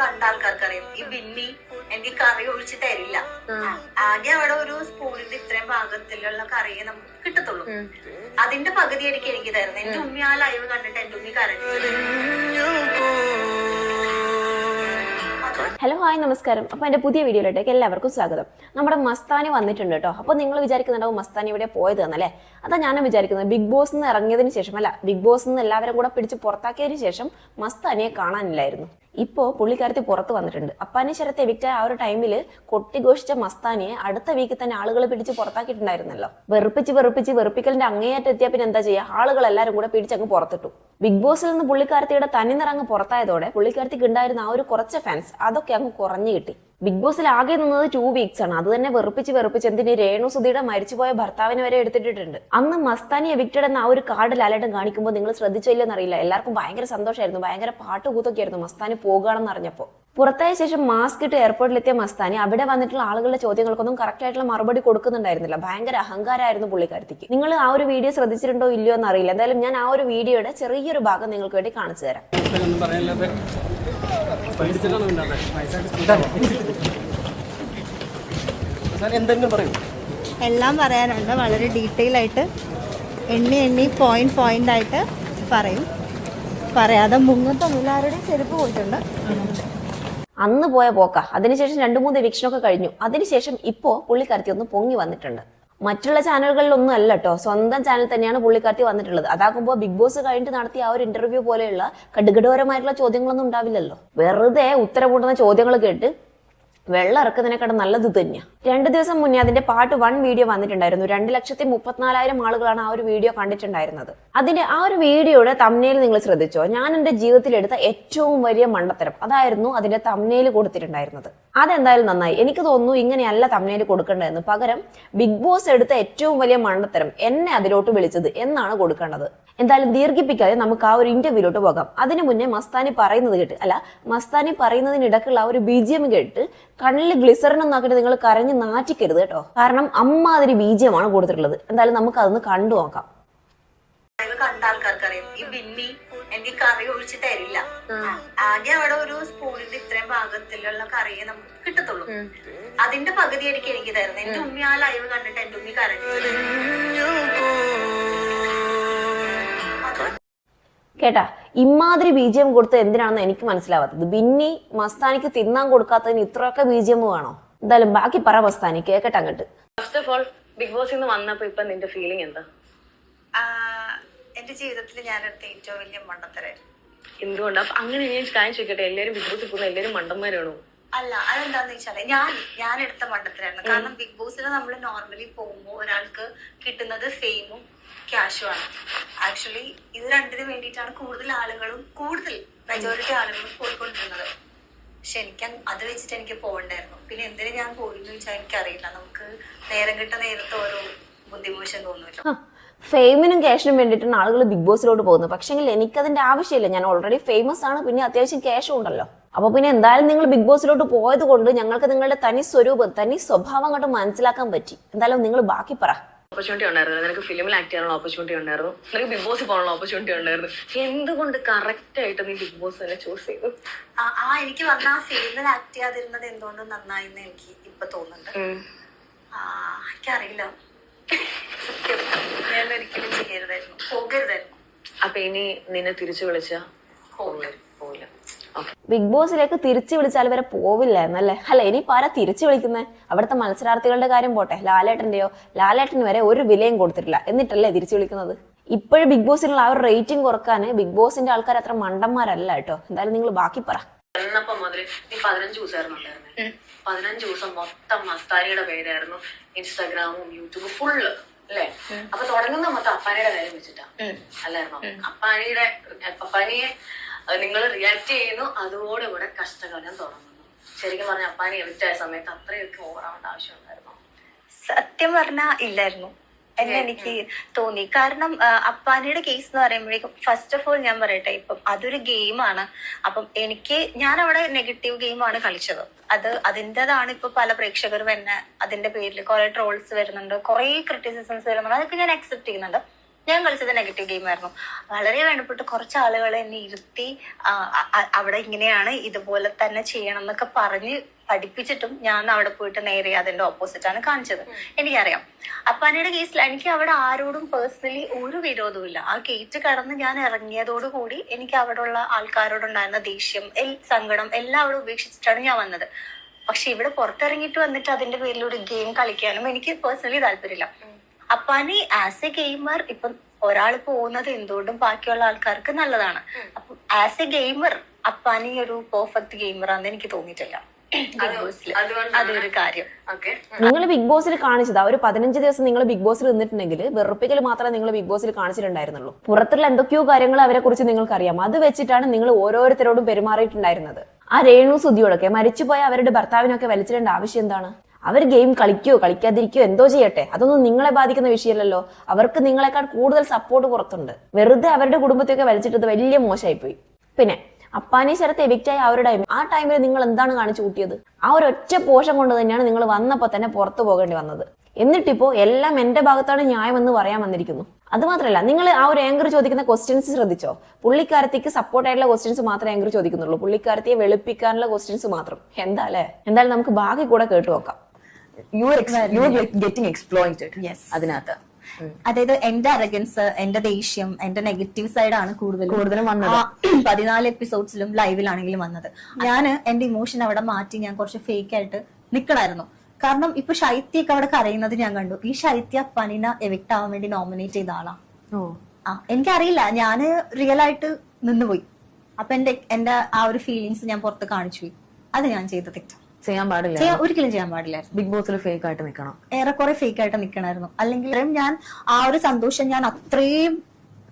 കണ്ട ആൾക്കാർക്കറിയാം. ഈ ബിന്നി എനിക്ക് കറി ഒഴിച്ച് തരില്ല. ആകെ അവിടെ ഒരു സ്പൂണിന്റെ ഇത്രയും ഭാഗത്തിലുള്ള കറിയെ നമുക്ക് കിട്ടത്തുള്ളൂ. അതിന്റെ പകുതി എനിക്ക് എനിക്ക് തരുന്നത്. എന്റെ ഉമ്മി ആ ലൈവ് കണ്ടിട്ട് എന്റെ ഉമ്മി കരഞ്ഞു. ഹലോ ഹായ് നമസ്കാരം. അപ്പോൾ എന്റെ പുതിയ വീഡിയോയിലേക്ക് എല്ലാവർക്കും സ്വാഗതം. നമ്മുടെ മസ്താനി വന്നിട്ടുണ്ട് കേട്ടോ അപ്പോൾ നിങ്ങൾ വിചാരിക്കുന്നുണ്ടാവും മസ്താനി ഇവിടെ പോയത് എന്നല്ലേ അതാ ഞാനും വിചാരിക്കുന്നത് ബിഗ് ബോസ് നിന്ന് ഇറങ്ങിയതിന് ശേഷം അല്ല ബിഗ് ബോസ് നിന്ന് എല്ലാവരും കൂടെ പിടിച്ച് പുറത്താക്കിയതിന് ശേഷം മസ്താനിയെ കാണാനില്ലായിരുന്നു. ഇപ്പോൾ പുള്ളിക്കാരത്തി പുറത്ത് വന്നിട്ടുണ്ട്. അപ്പാനി ശരത്തെ എവിക്റ്റ് ആ ഒരു ടൈമിൽ കൊട്ടിഘോഷിച്ച മസ്താനിയെ അടുത്ത വീക്കിൽ തന്നെ ആളുകൾ പിടിച്ച് പുറത്താക്കിയിട്ടുണ്ടായിരുന്നല്ലോ. വെറുപ്പിച്ച് വെറുപ്പിച്ച് വെറുപ്പിക്കലിന്റെ അങ്ങേയറ്റം എത്തിയ പിന്നെ എന്താ ചെയ്യുക ആളുകൾ എല്ലാവരും കൂടെ പിടിച്ചങ്ങ് പുറത്തിട്ടു. ബിഗ് ബോസിൽ നിന്ന് പുള്ളിക്കാരത്തിയുടെ തനിനിറങ്ങ് പുറത്തായതോടെ പുള്ളിക്കാരത്തിക്ക് ഉണ്ടായിരുന്ന ആ ഒരു കുറച്ച് ഫാൻസ് അതൊക്കെ അങ്ങ് കുറഞ്ഞു കിട്ടി. ബിഗ് ബോസിൽ ആകെ നിന്നത് ടു വീക്സ് ആണ്. അത് തന്നെ വെറുപ്പിച്ച് വെറുപ്പിച്ച് എന്തിന് രേണു സുധിയുടെ മരിച്ചുപോയ ഭർത്താവിനെ വരെ എടുത്തിട്ടിട്ടുണ്ട്. അന്ന് മസ്താനി എവിക്റ്റഡ് എന്ന ആ ഒരു കാർഡ് ലാലേട്ടൻ കാണിക്കുമ്പോൾ നിങ്ങൾ ശ്രദ്ധിച്ചില്ലെന്ന് അറിയില്ല. എല്ലാവർക്കും ഭയങ്കര സന്തോഷമായിരുന്നു ഭയങ്കര പാട്ട് കൂത്തൊക്കെ ആയിരുന്നു മസ്താനി പോകുകയാണെന്ന് അറിഞ്ഞപ്പോൾ. പുറത്തായ ശേഷം മാസ്ക് ഇട്ട് എയർപോർട്ടിലെത്തിയ മസ്താനി അവിടെ വന്നിട്ടുള്ള ആളുകളുടെ ചോദ്യങ്ങൾക്കൊന്നും കറക്റ്റ് ആയിട്ടുള്ള മറുപടി കൊടുക്കുന്നുണ്ടായിരുന്നില്ല. ഭയങ്കര അഹങ്കാരമായിരുന്നു പുള്ളിക്കാരത്തിക്ക്. നിങ്ങൾ ആ ഒരു വീഡിയോ ശ്രദ്ധിച്ചിട്ടുണ്ടോ ഇല്ലയോ എന്നറിയില്ല എന്തായാലും ഞാൻ ആ ഒരു വീഡിയോയുടെ ചെറിയൊരു ഭാഗം നിങ്ങൾക്ക് വേണ്ടി കാണിച്ചു തരാം. എന്തെങ്കിലും പറയൂ. എല്ലാം പറയാനുണ്ട്. വളരെ ഡീറ്റെയിൽ ആയിട്ട് എണ്ണി എണ്ണി പോയിന്റ് പോയിന്റ് ആയിട്ട് പറയും. പറയാതെ മുങ്ങത്തൊന്നും എല്ലാവരുടെയും ചെരുപ്പ് പോയിട്ടുണ്ട്. അന്ന് പോയ പോക്ക. അതിനുശേഷം രണ്ടു മൂന്ന് വീക്ഷണമൊക്കെ കഴിഞ്ഞു. അതിനുശേഷം ഇപ്പോ പുള്ളിക്കാരത്തി ഒന്ന് പൊങ്ങി വന്നിട്ടുണ്ട്. മറ്റുള്ള ചാനലുകളിലൊന്നും അല്ല കേട്ടോ സ്വന്തം ചാനൽ തന്നെയാണ് പുള്ളിക്കാർത്തി വന്നിട്ടുള്ളത്. അതാകുമ്പോൾ ബിഗ് ബോസ് കഴിഞ്ഞിട്ട് നടത്തിയ ആ ഒരു ഇന്റർവ്യൂ പോലെയുള്ള കടുകടോരമായിട്ടുള്ള ചോദ്യങ്ങളൊന്നും ഉണ്ടാവില്ലല്ലോ. വെറുതെ ഉത്തരമുട്ടുന്ന ചോദ്യങ്ങൾ കേട്ട് വെള്ളം ഇറക്കുന്നതിനെക്കാട്ട് നല്ലത് തന്നെയാണ് രണ്ട് ദിവസം മുന്നേ അതിന്റെ പാർട്ട് വൺ വീഡിയോ വന്നിട്ടുണ്ടായിരുന്നു. രണ്ട് ലക്ഷത്തി മുപ്പത്തിനാലായിരം ആളുകളാണ് ആ ഒരു വീഡിയോ കണ്ടിട്ടുണ്ടായിരുന്നത്. അതിന്റെ ആ ഒരു വീഡിയോയുടെ തമ്നയിൽ നിങ്ങൾ ശ്രദ്ധിച്ചോ? ഞാൻ എന്റെ ജീവിതത്തിൽ എടുത്ത ഏറ്റവും വലിയ മണ്ടത്തരം അതായിരുന്നു അതിന്റെ തമ്നയിൽ കൊടുത്തിട്ടുണ്ടായിരുന്നത്. അതെന്തായാലും നന്നായി. എനിക്ക് തോന്നുന്നു ഇങ്ങനെയല്ല തമ്നയിൽ കൊടുക്കേണ്ടതെന്ന്. പകരം ബിഗ് ബോസ് എടുത്ത ഏറ്റവും വലിയ മണ്ടത്തരം എന്നെ അതിലോട്ട് വിളിച്ചത് എന്നാണ് കൊടുക്കേണ്ടത്. എന്തായാലും ദീർഘിപ്പിക്കാതെ നമുക്ക് ആ ഒരു ഇന്റർവ്യൂലോട്ട് പോകാം. അതിനു മുന്നേ മസ്താനി പറയുന്നത് കേട്ട് അല്ല മസ്താനി പറയുന്നതിനിടക്കുള്ള ആ ഒരു ബി ജി എം കേട്ട് കണ്ണിൽ ഗ്ലിസറിൻ ഒന്നാക്കിയിട്ട് നിങ്ങൾ കരഞ്ഞ് നാറ്റിക്കരുത് കേട്ടോ. കാരണം അമ്മ അതിന് ബീജമാണ് കൊടുത്തിട്ടുള്ളത്. എന്തായാലും നമുക്ക് അതൊന്ന് കണ്ടു നോക്കാം. കണ്ട ആൾക്കാർക്ക് അറിയാം ഈ ബിന്നി എനിക്ക് കറി ഒഴിച്ച് തരില്ല. ആകെ അവിടെ ഒരു സ്പൂണിന്റെ ഇത്രയും ഭാഗത്തിലുള്ള കറിയെ നമുക്ക് കിട്ടത്തുള്ളൂ. അതിന്റെ പകുതി എനിക്ക് എനിക്ക് തരുന്നത്. എന്റെ ഉമ്മി ആ ലൈവ് കണ്ടിട്ട് എന്റെ ഉമ്മി കരഞ്ഞു. കേട്ടാ ഇമാതിരി ബീജിയം കൊടുത്ത് എന്തിനാണെന്ന് എനിക്ക് മനസ്സിലാവാത്തത്. ബിന്നി മസ്താനിക്ക് തിന്നാൻ കൊടുക്കാത്തതിന് ഇത്രയൊക്കെ ബീജിയം വേണോ? എന്തായാലും ബാക്കി പറ മസ്താനി കേക്കട്ടെ അങ്ങോട്ട്. ഫസ്റ്റ് ഓഫ് ഓൾ ബിഗ് ബോസിൽ നിന്ന് വന്നപ്പോ ഇപ്പൊ നിന്റെ ഫീലിംഗ് എന്താ? എന്റെ ജീവിതത്തിൽ ഞാനെടുത്ത ഏറ്റവും വലിയ മണ്ടത്തരായിരുന്നു. എന്തുകൊണ്ടാ? അങ്ങനെ ഞാൻ കാര്യം ചോദിക്കട്ടെ എല്ലാരും ബിഗ് ബോസിൽ പോകുന്ന എല്ലാരും മണ്ടന്മാരാണോ? അല്ല അതെന്താന്ന് വെച്ചാൽ ഞാൻ ഞാൻ എടുത്ത മണ്ടത്തിലായിരുന്നു കാരണം ബിഗ് ബോസിൽ നമ്മൾ നോർമലി പോകുമ്പോൾ ഒരാൾക്ക് കിട്ടുന്നത് ഫെയിമും ക്യാഷും ആണ്. ആക്ച്വലി ഇത് രണ്ടിന് വേണ്ടിയിട്ടാണ് കൂടുതൽ ആളുകളും കൂടുതൽ മെജോറിറ്റി ആളുകളും പോയിക്കൊണ്ടിരുന്നത്. പക്ഷെ എനിക്ക് അത് വെച്ചിട്ട് എനിക്ക് പോകണ്ടായിരുന്നു. പിന്നെ എന്തിനു ഞാൻ പോയിന്ന് വെച്ചാൽ എനിക്കറിയില്ല. നമുക്ക് നേരം കിട്ട നേരത്തെ ഓരോ ബുദ്ധിമോശം തോന്നുമല്ലോ ഫെയിമിനും ക്യാഷിനും വേണ്ടിയിട്ടാണ് ആളുകൾ ബിഗ് ബോസിലോട്ട് പോകുന്നത്. പക്ഷെങ്കിൽ എനിക്കതിന്റെ ആവശ്യമില്ല. ഞാൻ ഓൾറെഡി ഫേമസ് ആണ്. പിന്നെ അത്യാവശ്യം ക്യാഷും ഉണ്ടല്ലോ. അപ്പൊ പിന്നെ എന്തായാലും നിങ്ങൾ ബിഗ് ബോസിലോട്ട് പോയത് കൊണ്ട് ഞങ്ങൾക്ക് നിങ്ങളുടെ തനി സ്വരൂപം തനി സ്വഭാവം അങ്ങോട്ട് മനസ്സിലാക്കാൻ പറ്റി. എന്തായാലും നിങ്ങൾ ബാക്കി പറ. ഓപ്പർച്യൂണിറ്റി ഉണ്ടായിരുന്നു. നിനക്ക് ഫിലിമിൽ ആക്ട് ചെയ്യാനുള്ള ഓപ്പർച്യൂണിറ്റി ഉണ്ടായിരുന്നു. നിനക്ക് ബിഗ് ബോസിൽ പോകാനുള്ള ഓപ്പർച്യൂണിറ്റി ഉണ്ടായിരുന്നു. എന്തുകൊണ്ട് കറക്റ്റ് ആയിട്ട് നീ ബിഗ് ബോസ് തന്നെ ചൂസ് ചെയ്തു? ആ എനിക്ക് വന്ന ആ ഫിലിമിൽ ആക്ട് ചെയ്യാതിരുന്നത് എന്തുകൊണ്ട് നന്നായി എന്ന് എനിക്ക് ഇപ്പൊ തോന്നുന്നുണ്ട്. ആ, എനിക്കറിയില്ല. ഞാൻ ഒരിക്കലും ചെയ്യരുതായിരുന്നു. പോകരുതായിരുന്നു. അപ്പൊ ഇനി നിന്നെ തിരിച്ചു വിളിച്ച? പോകില്ല ഓക്കെ ബിഗ് ബോസിലേക്ക് തിരിച്ചു വിളിച്ചാൽ വരെ പോവില്ല എന്നല്ലേ അല്ല ഇനി ആരാ തിരിച്ചു വിളിക്കുന്നത് അവിടുത്തെ മത്സരാർത്ഥികളുടെ കാര്യം പോട്ടെ. ലാലേട്ടന്റെയോ ലാലേട്ടൻ വരെ ഒരു വിലയും കൊടുത്തിട്ടില്ല. എന്നിട്ടല്ലേ തിരിച്ചു വിളിക്കുന്നത്? ഇപ്പോഴും ബിഗ് ബോസിനുള്ള ആ ഒരു റേറ്റിംഗ് കുറയ്ക്കാൻ ബിഗ് ബോസിന്റെ ആൾക്കാർ അത്ര മണ്ടന്മാരല്ല കേട്ടോ. എന്തായാലും നിങ്ങൾ ബാക്കി പറ. എന്നപ്പോ മുതൽ നീ പതിനഞ്ച് ദിവസമായിരുന്നു ഉണ്ടായിരുന്നേ പതിനഞ്ച് ദിവസം മൊത്തം മസ്താരിയുടെ പേരായിരുന്നു ഇൻസ്റ്റാഗ്രാമും യൂട്യൂബും ഫുള്ള് അല്ലേ? അപ്പൊ തുടങ്ങുന്ന മൊത്തം അപ്പാനിയുടെ കാര്യം വെച്ചിട്ടാ. അല്ലായിരുന്നു? അപ്പാനിയുടെ അപ്പാനിയെ നിങ്ങൾ റിയാക്ട് ചെയ്യുന്നു അതോടുകൂടെ കഷ്ടകാലം തുടങ്ങുന്നു. ശരിക്കും പറഞ്ഞ അപ്പാനെ എവിറ്റായ സമയത്ത് അത്രയൊക്കെ ഓവറാവേണ്ട ആവശ്യമുണ്ടായിരുന്നു. സത്യം പറഞ്ഞാ ഇല്ലായിരുന്നു. എന്ന് എനിക്ക് തോന്നി. കാരണം അപ്പാനിയുടെ കേസ് എന്ന് പറയുമ്പോഴേക്കും ഫസ്റ്റ് ഓഫ് ഓൾ ഞാൻ പറയട്ടെ ഇപ്പം അതൊരു ഗെയിമാണ് അപ്പം എനിക്ക് ഞാൻ അവിടെ നെഗറ്റീവ് ഗെയിമാണ് കളിച്ചത്. അത് അതിന്റെതാണ് ഇപ്പൊ പല പ്രേക്ഷകരും എന്നെ അതിന്റെ പേരിൽ കുറെ ട്രോൾസ് വരുന്നുണ്ട് കുറെ ക്രിറ്റിസിസംസ് വരുന്നുണ്ട് അതൊക്കെ ഞാൻ അക്സെപ്റ്റ് ചെയ്യുന്നുണ്ട്. ഞാൻ കളിച്ചത് നെഗറ്റീവ് ഗെയിം ആയിരുന്നു. വളരെ വേണ്ടപ്പെട്ട് കുറച്ച് ആളുകൾ എന്നെ ഇരുത്തി അവിടെ ഇങ്ങനെയാണ് ഇതുപോലെ തന്നെ ചെയ്യണം എന്നൊക്കെ പറഞ്ഞ് പഠിപ്പിച്ചിട്ടും ഞാൻ അവിടെ പോയിട്ട് നേരെ അതിന്റെ ഓപ്പോസിറ്റ് ആണ് കാണിച്ചത്. എനിക്കറിയാം. അപ്പാനയുടെ കേസിൽ എനിക്ക് അവിടെ ആരോടും പേഴ്സണലി ഒരു വിരോധവുമില്ല ആ ഗേറ്റ് കടന്ന് ഞാൻ ഇറങ്ങിയതോടുകൂടി എനിക്ക് അവിടെ ഉള്ള ആൾക്കാരോടുണ്ടായിരുന്ന ദേഷ്യം എൽ- സങ്കടം എല്ലാം അവിടെ ഉപേക്ഷിച്ചിട്ടാണ് ഞാൻ വന്നത്. പക്ഷെ ഇവിടെ പുറത്തിറങ്ങിയിട്ട് വന്നിട്ട് അതിന്റെ പേരിൽ ഒരു ഗെയിം കളിക്കാനും എനിക്ക് പേഴ്സണലി താല്പര്യമില്ല. അപ്പാനി ആസ് എ ഗെയിമർ ഇപ്പം ഒരാൾ പോകുന്നത് എന്തുകൊണ്ടും ബാക്കിയുള്ള ആൾക്കാർക്ക് നല്ലതാണ്. അപ്പൊ ആസ് എ ഗെയിമർ അപ്പാനി ഒരു പെർഫെക്റ്റ് ഗെയിമർ ആണെന്ന് എനിക്ക് തോന്നിയിട്ടില്ല. അതൊരു കാര്യം. ഓക്കെ. നിങ്ങൾ ബിഗ് ബോസിൽ കാണിച്ചത്. ആ ഒരു പതിനഞ്ച് ദിവസം നിങ്ങൾ ബിഗ് ബോസിൽ നിന്നിട്ടുണ്ടെങ്കിൽ വെറുപ്പിക്കൽ മാത്രമേ നിങ്ങൾ ബിഗ് ബോസിൽ കാണിച്ചിട്ടുണ്ടായിരുന്നുള്ളൂ. പുറത്തുള്ള എന്തൊക്കെയോ കാര്യങ്ങൾ അവരെ കുറിച്ച് നിങ്ങൾക്കറിയാം. അത് വെച്ചിട്ടാണ് നിങ്ങൾ ഓരോരുത്തരോടും പെരുമാറിയിട്ടുണ്ടായിരുന്നത്. ആ രേണു സുധിയോടൊക്കെ മരിച്ചുപോയ അവരുടെ ഭർത്താവിനൊക്കെ വലിച്ചിടേണ്ട ആവശ്യം എന്താണ്? അവർ ഗെയിം കളിക്കോ കളിക്കാതിരിക്കോ എന്തോ ചെയ്യട്ടെ. അതൊന്നും നിങ്ങളെ ബാധിക്കുന്ന വിഷയമല്ലല്ലോ. അവർക്ക് നിങ്ങളെക്കാൾ കൂടുതൽ സപ്പോർട്ട് പുറത്തുണ്ട്. വെറുതെ അവരുടെ കുടുംബത്തെയൊക്കെ വലിച്ചിട്ടത് വലിയ മോശമായിപ്പോയി. പിന്നെ അപ്പാനി ശരത്ത് എവിക്റ്റായി ആ ഒരു ടൈം ആ ടൈമിൽ നിങ്ങൾ എന്താണ് കാണിച്ചു കൂട്ടിയത്? ആ ഒരു ഒറ്റ പോഷം കൊണ്ട് തന്നെയാണ് നിങ്ങൾ വന്നപ്പോൾ തന്നെ പുറത്തു പോകേണ്ടി വന്നത്. എന്നിട്ടിപ്പോ എല്ലാം എന്റെ ഭാഗത്താണ് ന്യായമെന്ന് പറയാൻ വന്നിരിക്കുന്നു. അത് മാത്രമല്ല നിങ്ങൾ ആ ഒരു ആങ്കർ ചോദിക്കുന്ന ക്വസ്റ്റ്യൻസ് ശ്രദ്ധിച്ചോ? പുള്ളിക്കാരത്തേക്ക് സപ്പോർട്ട് ആയിട്ടുള്ള ക്വസ്റ്റ്യൻസ് മാത്രമേ ആങ്കർ ചോദിക്കുന്നുള്ളൂ. പുള്ളിക്കാരത്തിയെ വെളുപ്പിക്കാനുള്ള ക്വസ്റ്റ്യൻസ് മാത്രം. എന്താ അല്ലേ? എന്തായാലും നമുക്ക് ബാക്കി കൂടെ കേട്ടു നോക്കാം. You you getting exploited Yes. അതിനകത്ത്. അതായത് എന്റെ അറഗൻസ് എന്റെ ദേഷ്യം എന്റെ നെഗറ്റീവ് സൈഡാണ് കൂടുതൽ കൂടുതലും വന്നത്. പതിനാല് എപ്പിസോഡ്സിലും ലൈവിലാണെങ്കിലും വന്നത്. ഞാൻ എന്റെ ഇമോഷൻ അവിടെ മാറ്റി ഞാൻ കുറച്ച് ഫേക്ക് ആയിട്ട് നിക്കണായിരുന്നു. കാരണം ഇപ്പൊ ശൈത്യൊക്കെ അവിടെ കരയുന്നത് ഞാൻ കണ്ടു. ഈ ശൈത്യ പനിന എവിക്ട് ആവാൻ വേണ്ടി നോമിനേറ്റ് ചെയ്ത ആളാ. ആ എനിക്കറിയില്ല. ഞാൻ റിയൽ ആയിട്ട് നിന്നുപോയി. അപ്പൊ എന്റെ എന്റെ ആ ഒരു ഫീലിങ്സ് ഞാൻ പുറത്ത് കാണിച്ചു പോയി അത് ഞാൻ ചെയ്ത തെറ്റാ. ചെയ്യാൻ പാടില്ല ചെയ്യാൻ ഒരിക്കലും ചെയ്യാൻ പാടില്ല ബിഗ് ബോസിൽ ഫേക്ക് ആയിട്ട് നിൽക്കണം ഏറെക്കുറെ ഫേക്ക് ആയിട്ട് നിൽക്കണമായിരുന്നു അല്ലെങ്കിൽ ഞാൻ ആ ഒരു സന്തോഷം ഞാൻ അത്രയും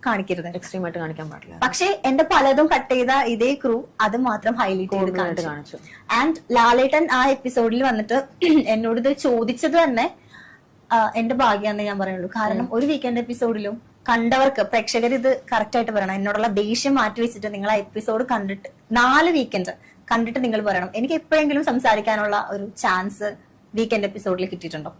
കാണിക്കരുത്. എക്സ്ട്രീം ആയിട്ട് കാണിക്കാൻ പാടില്ല പക്ഷേ എന്റെ പലതും കട്ട് ചെയ്ത ഇതേ ക്രൂ അത് മാത്രം ഹൈലൈറ്റ് ചെയ്ത് കാണിച്ചു. ആൻഡ് ലാലേട്ടൻ ആ എപ്പിസോഡിൽ വന്നിട്ട് എന്നോട് ഇത് ചോദിച്ചത് തന്നെ എന്റെ ഭാഗ്യാന്ന് ഞാൻ പറയുള്ളൂ. കാരണം ഒരു വീക്കെൻഡ് എപ്പിസോഡിലും കണ്ടവർക്ക് പ്രേക്ഷകർ ഇത് കറക്റ്റ് ആയിട്ട് പറയണം. എന്നോടുള്ള ദേഷ്യം മാറ്റി വെച്ചിട്ട് നിങ്ങൾ ആ എപ്പിസോഡ് കണ്ടിട്ട് നാല് വീക്കെൻഡ് കണ്ടിട്ട് നിങ്ങൾ പറയണം. എനിക്ക് എപ്പോഴെങ്കിലും സംസാരിക്കാനുള്ള ഒരു ചാൻസ് വീക്കെൻഡ് എപ്പിസോഡിൽ കിട്ടിയിട്ടുണ്ടോ?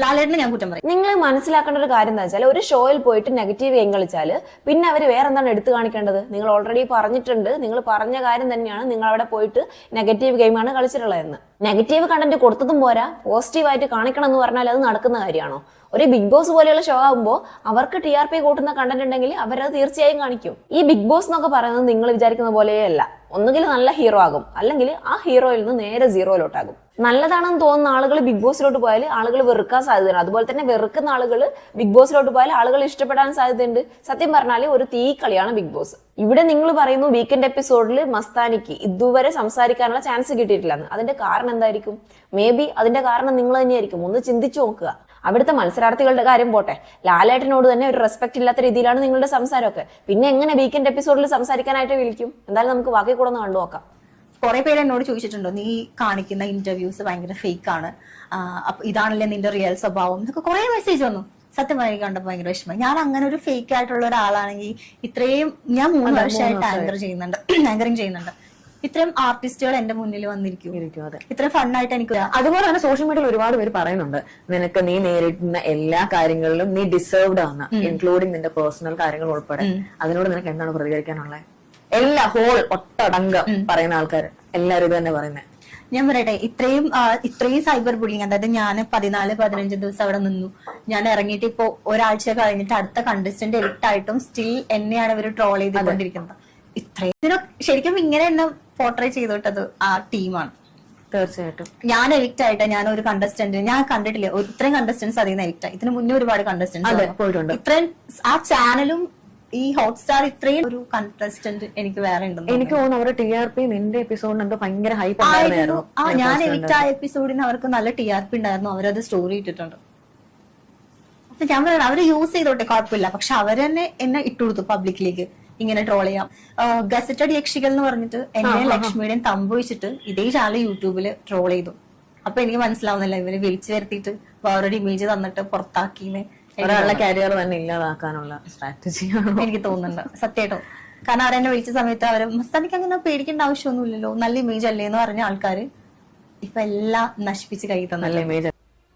ലാലേട്ടനെ ഞാൻ കുറ്റം പറയും. നിങ്ങൾ മനസ്സിലാക്കേണ്ട ഒരു കാര്യം എന്താ വെച്ചാൽ ഒരു ഷോയിൽ പോയിട്ട് നെഗറ്റീവ് ഗെയിം കളിച്ചാൽ പിന്നെ അവർ വേറെ എന്താണ് എടുത്തു കാണിക്കേണ്ടത്? നിങ്ങൾ ഓൾറെഡി പറഞ്ഞിട്ടുണ്ട്. നിങ്ങൾ പറഞ്ഞ കാര്യം തന്നെയാണ് നിങ്ങൾ അവിടെ പോയിട്ട് നെഗറ്റീവ് ഗെയിമാണ് കളിച്ചിട്ടുള്ളതെന്ന്. നെഗറ്റീവ് കണ്ടന്റ് കൊടുത്തതും പോരാ. പോസിറ്റീവായിട്ട് കാണിക്കണം എന്ന് പറഞ്ഞാൽ അത് നടക്കുന്ന കാര്യമാണോ? ഒരു ബിഗ് ബോസ് പോലെയുള്ള ഷോ ആകുമ്പോൾ അവർക്ക് ടി ആർ പി കൂട്ടുന്ന കണ്ടന്റ് ഉണ്ടെങ്കിൽ അവരത് തീർച്ചയായും കാണിക്കും. ഈ ബിഗ് ബോസ് എന്നൊക്കെ പറയുന്നത് നിങ്ങൾ വിചാരിക്കുന്ന പോലെയല്ല ഒന്നുകിൽ നല്ല ഹീറോ ആകും. അല്ലെങ്കിൽ ആ ഹീറോയിൽ നിന്ന് നേരെ സീറോയിലോട്ടാകും നല്ലതാണെന്ന് തോന്നുന്ന ആളുകൾ ബിഗ് ബോസിലോട്ട് പോയാൽ ആളുകൾ വെറുക്കാൻ സാധ്യതയുണ്ട്. അതുപോലെ തന്നെ വെറുക്കുന്ന ആളുകൾ ബിഗ് ബോസിലോട്ട് പോയാൽ ആളുകൾ ഇഷ്ടപ്പെടാൻ സാധ്യതയുണ്ട്. സത്യം പറഞ്ഞാൽ ഒരു തീക്കളിയാണ് ബിഗ് ബോസ് ഇവിടെ നിങ്ങൾ പറയുന്നു വീക്കെൻഡ് എപ്പിസോഡിൽ മസ്താനിക്ക് ഇതുവരെ സംസാരിക്കാനുള്ള ചാൻസ് കിട്ടിയിട്ടില്ലെന്ന് അതിന്റെ കാരണം എന്തായിരിക്കും? മേ ബി അതിന്റെ കാരണം നിങ്ങൾ തന്നെയായിരിക്കും. ഒന്ന് ചിന്തിച്ചു നോക്കുക. അവിടുത്തെ മത്സരാർത്ഥികളുടെ കാര്യം പോട്ടെ. ലാലേട്ടനോട് തന്നെ ഒരു റെസ്പെക്ട് ഇല്ലാത്ത രീതിയിലാണ് നിങ്ങളുടെ സംസാരമൊക്കെ. പിന്നെ എങ്ങനെ വീക്കെൻഡ് എപ്പിസോഡിൽ സംസാരിക്കാനായിട്ട് വിളിക്കും? എന്തായാലും നമുക്ക് ബാക്കി കൂടെ ഒന്ന് കണ്ടുനോക്കാം കുറെ പേര് എന്നോട് ചോദിച്ചിട്ടുണ്ടോ നീ കാണിക്കുന്ന ഇന്റർവ്യൂസ് ഭയങ്കര ഫേക്ക് ആണ്. അപ്പൊ ഇതാണല്ലേ നിന്റെ റിയൽ സ്വഭാവം? എന്നൊക്കെ കുറെ മെസ്സേജ് വന്നു. സത്യമായി കണ്ടപ്പോ ഭയങ്കര വിഷമം. ഞാൻ അങ്ങനെ ഒരു ഫേക്ക് ആയിട്ടുള്ള ഒരാളാണെങ്കിൽ ഇത്രയും ഞാൻ മൂന്ന് വർഷമായിട്ട് ആങ്കർ ചെയ്യുന്നുണ്ട്. ആങ്കറിങ് ചെയ്യുന്നുണ്ട്. ഇത്രയും ആർട്ടിസ്റ്റുകൾ എന്റെ മുന്നിൽ വന്നിരിക്കും. ഇരിക്കും അതെ. ഇത്രയും ഫണ്ണായിട്ട് എനിക്ക് അതുപോലെ തന്നെ സോഷ്യൽ മീഡിയയിൽ ഒരുപാട് പേര് പറയുന്നുണ്ട് നിനക്ക് നീ നേരിടുന്ന എല്ലാ കാര്യങ്ങളിലും നീ ഡിസേർവ്ഡ് ആണ് ഇൻക്ലൂഡിങ് നിന്റെ പേഴ്സണൽ കാര്യങ്ങൾ ഉൾപ്പെടെ. അതിനോട് നിനക്ക് എന്താണ് പ്രതികരിക്കാനുള്ളത് എല്ലാ ഹോൾ ഒട്ടടങ്കം പറയുന്ന ആൾക്കാർ എല്ലാവരും ഇത് തന്നെ പറയുന്നത് ഞാൻ പറയട്ടെ ഇത്രയും ഇത്രയും സൈബർ ബുള്ളിങ് അതായത് ഞാൻ പതിനാല് പതിനഞ്ച് ദിവസം അവിടെ നിന്നു. ഞാൻ ഇറങ്ങിയിട്ട് ഇപ്പോ ഒരാഴ്ച കഴിഞ്ഞിട്ട് അടുത്ത കണ്ടസ്റ്റന്റ് എലിറ്റ് ആയിട്ടും സ്റ്റിൽ എന്നെയാണ് ഇവർ ട്രോൾ ചെയ്തുകൊണ്ടിരിക്കുന്നത്. ഇത്രയും ശരിക്കും ഇങ്ങനെ എന്നെ പോർട്രേ ചെയ്തിട്ടത് ആ ടീമാണ്. തീർച്ചയായിട്ടും. ഞാൻ എവിക്റ്റ് ആയിട്ട് ഞാൻ ഒരു കണ്ടസ്റ്റന്റ് ഞാൻ കണ്ടിട്ടില്ല ഇത്രയും കണ്ടസ്റ്റൻസ് അതിൽ നിന്ന് എവിക്റ്റ് ആയി. ഇതിന് മുന്നേ ഒരുപാട് കണ്ടസ്റ്റൻസ് പോയിട്ടുണ്ട്. ഇത്രയും ആ ചാനലും ഈ ഹോട്ട്സ്റ്റാർ ഇത്രയും ഒരു കണ്ടസ്റ്റന്റ് എനിക്ക് വേറെ ഉണ്ട് എനിക്ക് തോന്നുന്നു. അവരുടെ ടി ആർ പി നിന്റെ എപ്പിസോഡിന് എന്തോ ഭയങ്കര ഹൈപ്പ് ആയിരുന്നു ആ ഞാൻ എഡിറ്റ് എവിക്റ്റ് ആയ എപ്പിസോഡിന് അവർക്ക് നല്ല ടി ആർ പി ഉണ്ടായിരുന്നു. അവരത് സ്റ്റോറി ഇട്ടിട്ടുണ്ട്. അപ്പൊ ഞാൻ പറയുന്നത് അവർ യൂസ് ചെയ്തോട്ടെ കുഴപ്പമില്ല. പക്ഷെ അവരെന്നെ എന്നെ ഇട്ടുകൊടുത്തു പബ്ലിക്കിലേക്ക് ഇങ്ങനെ ട്രോൾ ചെയ്യാം. ഗസറ്റഡ് യക്ഷികൾ എന്ന് പറഞ്ഞിട്ട് എന്നെ ലക്ഷ്മിയുടെയും തമ്പ് വെച്ചിട്ട് ഇതേ ചാനൽ യൂട്യൂബിൽ ട്രോൾ ചെയ്തു. അപ്പൊ എനിക്ക് മനസ്സിലാവുന്നില്ല ഇവർ വിളിച്ചു വരുത്തിയിട്ട് വേറൊരു ഇമേജ് തന്നിട്ട് പുറത്താക്കിന്ന്. ഒരാളുടെ കരിയർ തന്നെ ഇല്ലാതാക്കാനുള്ള സ്ട്രാറ്റജിയാണ് എനിക്ക് തോന്നുന്നുണ്ട്. സത്യമായിട്ടോ കാരണം അവരെന്നെ വിളിച്ച സമയത്ത് അവർ മസ്താനിക്ക് അങ്ങനെ പേടിക്കേണ്ട ആവശ്യമൊന്നുമില്ലല്ലോ? നല്ല ഇമേജ് അല്ലേ? എന്ന് പറഞ്ഞ ആൾക്കാര് ഇപ്പൊ എല്ലാം നശിപ്പിച്ച് കൈ തന്നല്ലേ നല്ല ഇമേജ്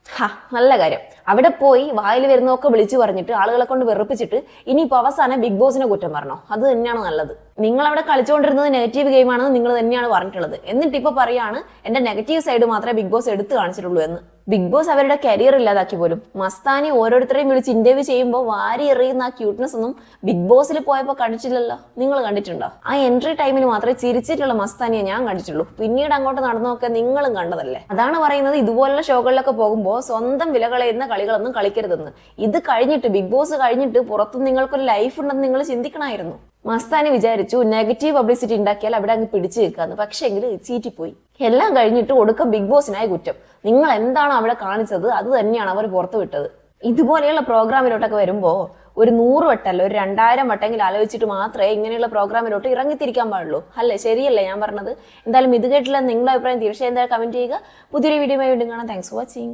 ഹാ നല്ല കാര്യം. അവിടെ പോയി വായിൽ വരുന്നതൊക്കെ വിളിച്ചു പറഞ്ഞിട്ട് ആളുകളെ കൊണ്ട് വെറുപ്പിച്ചിട്ട് ഇനിയിപ്പോൾ അവസാനം ബിഗ് ബോസിനെ കുറ്റം പറഞ്ഞോ? അത് തന്നെയാണ് നല്ലത്. നിങ്ങൾ അവിടെ കളിച്ചുകൊണ്ടിരുന്നത് നെഗറ്റീവ് ഗെയിമാണെന്ന് നിങ്ങൾ തന്നെയാണ് പറഞ്ഞിട്ടുള്ളത്. എന്നിട്ട് ഇപ്പോൾ പറയാണ് എന്റെ നെഗറ്റീവ് സൈഡ് മാത്രമേ ബിഗ് ബോസ് എടുത്തു കാണിച്ചിട്ടുള്ളൂ എന്ന്. ബിഗ് ബോസ് അവരുടെ കരിയർ ഇല്ലാതാക്കി പോലും. മസ്താനി ഓരോരുത്തരെയും വിളിച്ച് ഇന്റർവ്യൂ ചെയ്യുമ്പോൾ വാരി എറിയുന്ന ആ ക്യൂട്ട്നെസ് ഒന്നും ബിഗ് ബോസിൽ പോയപ്പോൾ കണ്ടിട്ടില്ലല്ലോ. നിങ്ങൾ കണ്ടിട്ടുണ്ടോ? ആ എൻട്രി ടൈമിൽ മാത്രമേ ചിരിച്ചിട്ടുള്ള മസ്താനിയെ ഞാൻ കണ്ടിട്ടുള്ളൂ. പിന്നീട് അങ്ങോട്ട് നടന്നൊക്കെ നിങ്ങളും കണ്ടതല്ലേ? അതാണ് പറയുന്നത് ഇതുപോലുള്ള ഷോകളിലൊക്കെ പോകുമ്പോൾ സ്വന്തം വില കളയുന്ന കളികളൊന്നും കളിക്കരുതെന്ന്. ഇത് കഴിഞ്ഞിട്ട് ബിഗ് ബോസ് കഴിഞ്ഞിട്ട് പുറത്ത് നിങ്ങൾക്കൊരു ലൈഫ് ഉണ്ടെന്ന് നിങ്ങൾ ചിന്തിക്കണമായിരുന്നു. മസ്താനി വിചാരിച്ചു നെഗറ്റീവ് പബ്ലിസിറ്റി ഉണ്ടാക്കിയാൽ അവിടെ അങ്ങ് പിടിച്ചു നിൽക്കാന്ന്. പക്ഷെങ്കിൽ ചീറ്റിപ്പോയി. എല്ലാം കഴിഞ്ഞിട്ട് ഒടുക്കം ബിഗ് ബോസിനായ കുറ്റം. നിങ്ങൾ എന്താണ് അവിടെ കാണിച്ചത്? അത് തന്നെയാണ് അവർ പുറത്തു വിട്ടത്. ഇതുപോലെയുള്ള പ്രോഗ്രാമിലോട്ടൊക്കെ വരുമ്പോൾ ഒരു നൂറ് വട്ടമല്ല ഒരു രണ്ടായിരം വട്ടെങ്കിലും ആലോചിച്ചിട്ട് മാത്രമേ ഇങ്ങനെയുള്ള പ്രോഗ്രാമിലോട്ട് ഇറങ്ങിത്തിരിക്കാൻ പാടുള്ളൂ. അല്ലേ? ശരിയല്ലേ ഞാൻ പറഞ്ഞത്? എന്തായാലും ഇത് കേട്ടില്ല നിങ്ങളുടെ അഭിപ്രായം തീർച്ചയായും എന്തായാലും കമന്റ് ചെയ്യുക. പുതിയൊരു വീഡിയോ വീണ്ടും കാണാം. Thanks for watching